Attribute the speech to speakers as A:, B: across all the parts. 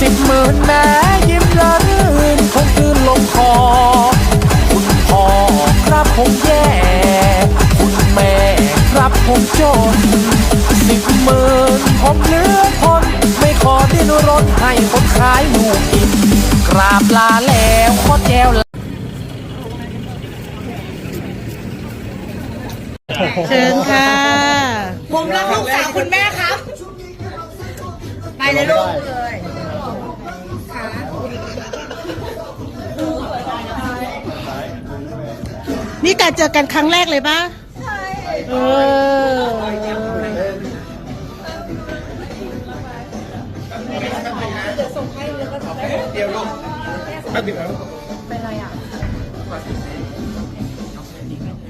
A: สิบหมื่นแม้ยิ้มละรื่นคงกลืนลงคอ คุณพ่อครับผมแย่ คุณแม่ครับผมจนสิบหมื่นผมเหลือทนไม่ขอดิ้นรนให้คนขายลูกกิน กราบลาแล้วขอแจวลา
B: เชิญค่ะ
C: ผมรักลูกสาวคุณแม่ครับ ไปเลยลูกเลย
B: นี่การเจอกันครั้งแรกเลยปะใช่เออ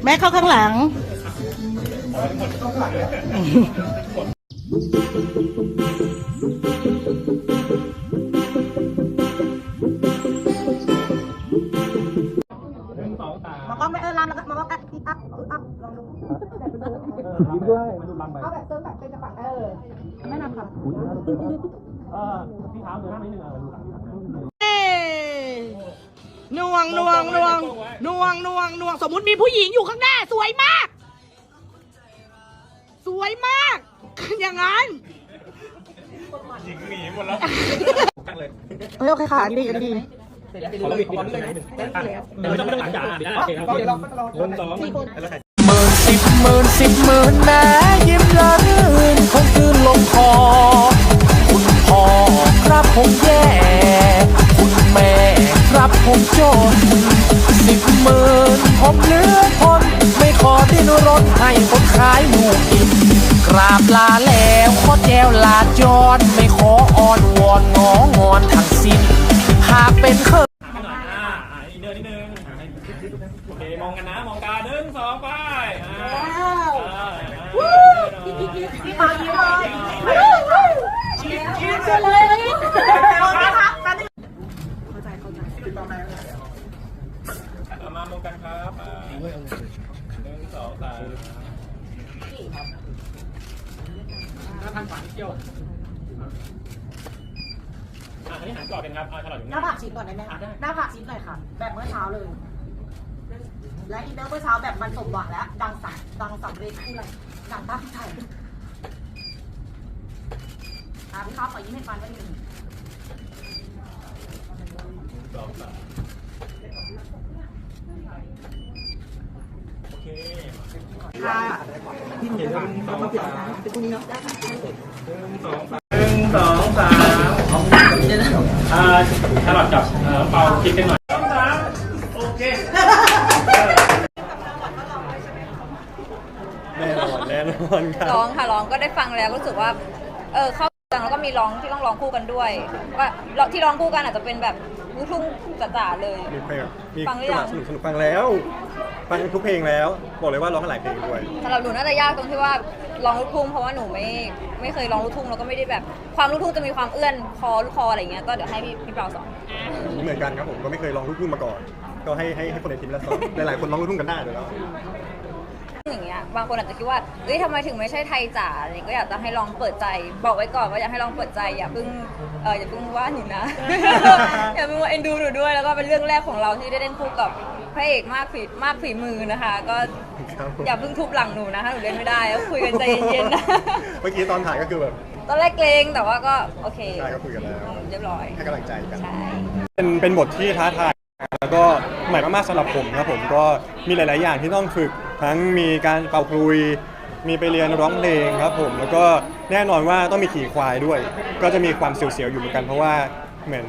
B: แม่เข้าข้างหลัง
C: มัน อัพอัพอัพลองดู
D: ยิ้มด้วยดูลำไป
C: เอาแบบเติมแบบเป็นจังหวะเออแนะนำค่ะ
D: เออพี่เท้าเดินหน้านิดนึงอะดูหลัง
B: เอ้นวงนวงนวงนวงนวงนวงสมมุติมีผู้หญิงอยู่ข้างหน้า สวยมาก สวยมาก อย่างนั้น
D: หญิงหนีหมดแล้ว
B: เฮ้ยโอเคค่ะดีดี
D: เขาเลยเขาเลยเดี๋ยวจะไม่ต้องหลังจากเดี๋ยวโอเคครับเดี๋ยวเราคนสองแล้วใคร
A: หมื่นสิบหมื่นสิบหมื่นแม้ยิ้มละรื่นคงกลืนลงคอ คุณพ่อครับผมแย่ คุณแม่ครับผมจนสิบหมื่นผมเหลือทนไม่ขอดิ้นรนให้คนขายลูกกินกราบลาแล้วขอแจวลาจรไม่ขอ เดี
D: ยวอะอันนี้หันกอดกันครับอ่าถลอดอยู่
C: หน้าผากชิดก่อนได้ไหมคะหน้าผากชิดหน่อยค่ะ แบบเมื่อเช้าเลย และอินเนอร์เมื่อเช้าแบบมันสมหวังแล้ว ดังสังดังสำเร็จคู่อะไรดังตั้งใจอะพี่ครับขอยิ้มให้ฟันไว้หนึ่ง
D: สองสามโอเค
C: ค่ะ
D: หนึ่งสองสามหนึ่งสองสามห นึ่งสองสามอ่าถลอดกับเอ่อเป่าคิดกันหน่อยสองสามโอเคแน่นอนแน่นอนครับ
E: ร้องค่ะร้องก็ได้ฟังแล้วรู้สึกว่า เออเข้าจังแล้วก็มีร้องที่ต้องร้องคู่กันด้วยว่าเราที่ร้องคู่กันอาจจะเป็นแบบลูกทุ่งจ๋าๆเลย
F: มีเพลงมี
E: ฟังหรือยัง
F: สนุกสนุกฟังแล้ว ฟังทุกเพลงแล้ว บอกเลยว่าร้องกันหลายเพลงด้วย
E: สำหรับหนูน่าจะยากตรงที่ว่าร้องลูกทุ่งเพราะว่าหนูไม่ไม่เคยร้องลูกทุ่งแล้วก็ไม่ได้แบบความลูกทุ่งจะมีความเอื้อนคอลูกคออะไรอย่างเงี้ยก็เดี๋ยวให้พี่พี่เปาสอน
F: เหมือนกันครับผมก็ไม่เคยร้องลูกทุ่งมาก่อน ก็ให้ให้ให้คนในทีมละสอนหลายๆคนร้องลูกทุ่งกันได้เดี๋ยวแล้ว
E: อย่างเงี้ยบางคนอาจจะคิดว่าเอ้ยทำไมถึงไม่ใช่ไทยจ๋าอะไรก็อยากจะให้ลองเปิดใจ บอกไว้ก่อนว่าอยากให้ลองเปิดใจอย่าเพิ่งเอออย่าเพิ่งว่าหนูนะ อย่าเพิ่งว่าเอ็นดูหนูด้วยแล้วก็เป็นเรื่องแรกของเราที่ได้เล่นคู่กับ พระเอกมากฝีมากฝีมือนะคะ ก็
F: ครับผม
E: อย่าเพิ่งทุบหลังหนูนะถ้าหนูเล่นไม่ได้ก็คุยกันใจเย็นๆนะ
F: เมื่อกี้ตอนถ่ายก็คือแบบ
E: ตอนแรกเกรงแต่ว่าก็โอเค
F: ใช่ก็คุยกันแล้ว
E: เรียบร้อย
F: ให้กำลังใจกัน
E: ใช่
F: เป็นเป็นบทที่ท้าทายแล้วก็ใหม่มากๆสำหรับผมครับผมก็มีหลาย ๆ อย่างที่ต้องฝึกทั้งมีการเป่าคลุย มีไปเรียนร้องเพลงครับผมแล้วก็แน่นอนว่าต้องมีขี่ควายด้วย ก็จะมีความเสียวๆอยู่เหมือนกันเพราะว่าเหมือน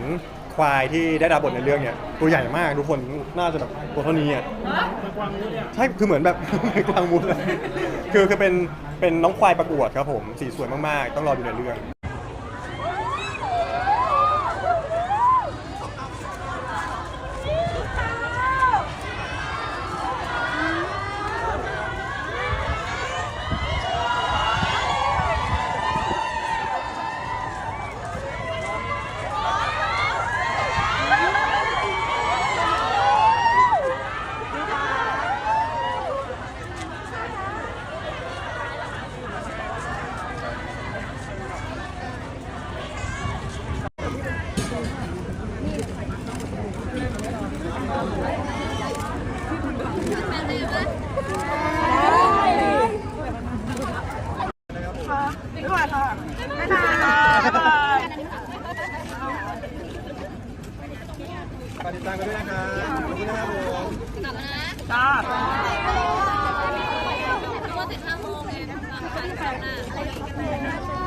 F: ควายที่ได้รับบทในเรื่องเนี่ยตัวใหญ่มากทุกคนน่าจะแบบตัวเท่านี้อะใช่คือเหมือนแบบกวางมูลเลยคือคือเป็นเป็นน้องควายประกวดครับผมสีสวยมากๆ ต้องรอดูในเรื่อง ฝากติดตามกันด้วยนะครับขอบคุณนะครับผม
E: กลับนะจ้า ว่าติดห้าโมงเลย
B: นะตายแถ
G: วน้า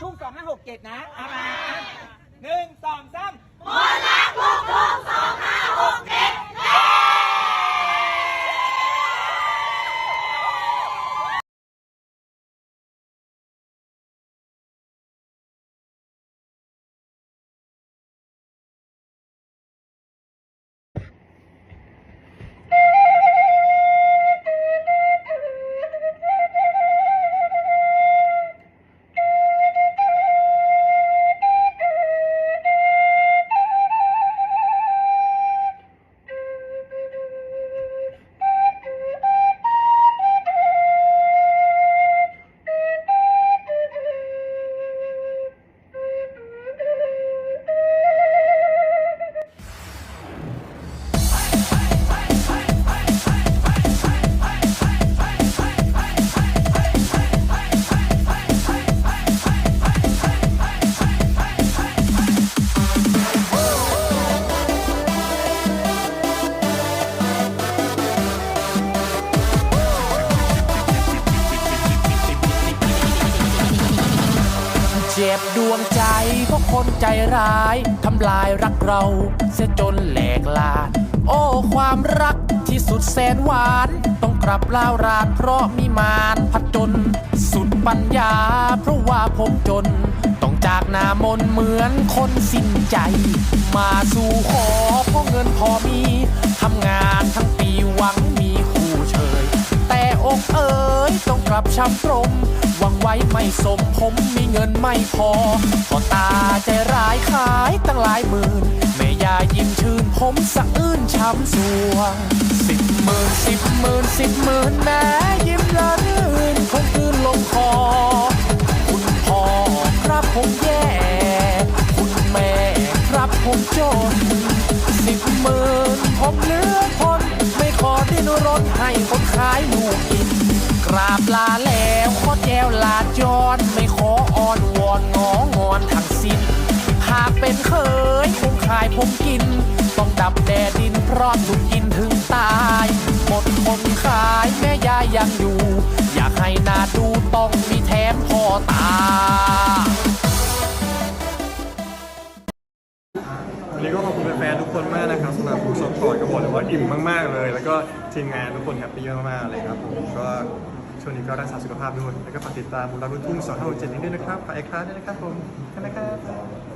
G: ทุ่งสองห้าหกเจ็ดนะเอามาหนึ่งสองสาม
A: เจ็บดวงใจเพราะคนใจร้ายทำลายรักเราเสียจนแหลกลานโอ้ความรักที่สุดแสนหวาน ต้องกลับลาวรานเพราะมีมารพัดจน สุดปัญญา เพราะว่าผมจน ต้องจากนามนเหมือนคนสิ้นใจ มาสู่ขอเพราะเงินพอมีทำงานทั้งปีหวังมีคู่เชยแต่อกเอ๋ยต รับช้ำตรงหวังไว้ไม่สมผมมีเงินไม่พอพอตาใจร้ายขายตั้งหลายหมื่นแม่ยายิ้มชื่นผมสะอื้นช้ำสวงสิบหมื่นสิบหมื่นสิบหมื่นแม่ยิ้มละรื่นคงคืนลงคอ ลาแล้วขอแจวลาจรไม่ขออ้อนวอนงองอนทั้งสิ้น หากเป็นเคยคงขายผมกิน ต้องดับแดดดินเพราะถูกกินถึงตายหมดคนขายแม่ยายยังอยู่ อยากให้นาดูต้องมีแถมพ่อตา
F: วันนี้ก็ขอบคุณแฟนๆทุกคนมากนะครับสำหรับผู้ชมก่อนก็บอกเลยว่าอิ่มมากๆเลย แล้วก็ทีมงานทุกคนแฮปปี้มากๆเลยครับผมก็ ช่วงนี้ก็รักษาสุขภาพด้วย แล้วก็ฝากติดตามมูลนิธิทุ่งสองห้าเจ็ดนี้ด้วยนะครับฝากไอคลาสด้วยนะครับผมขอบคุณนะครับ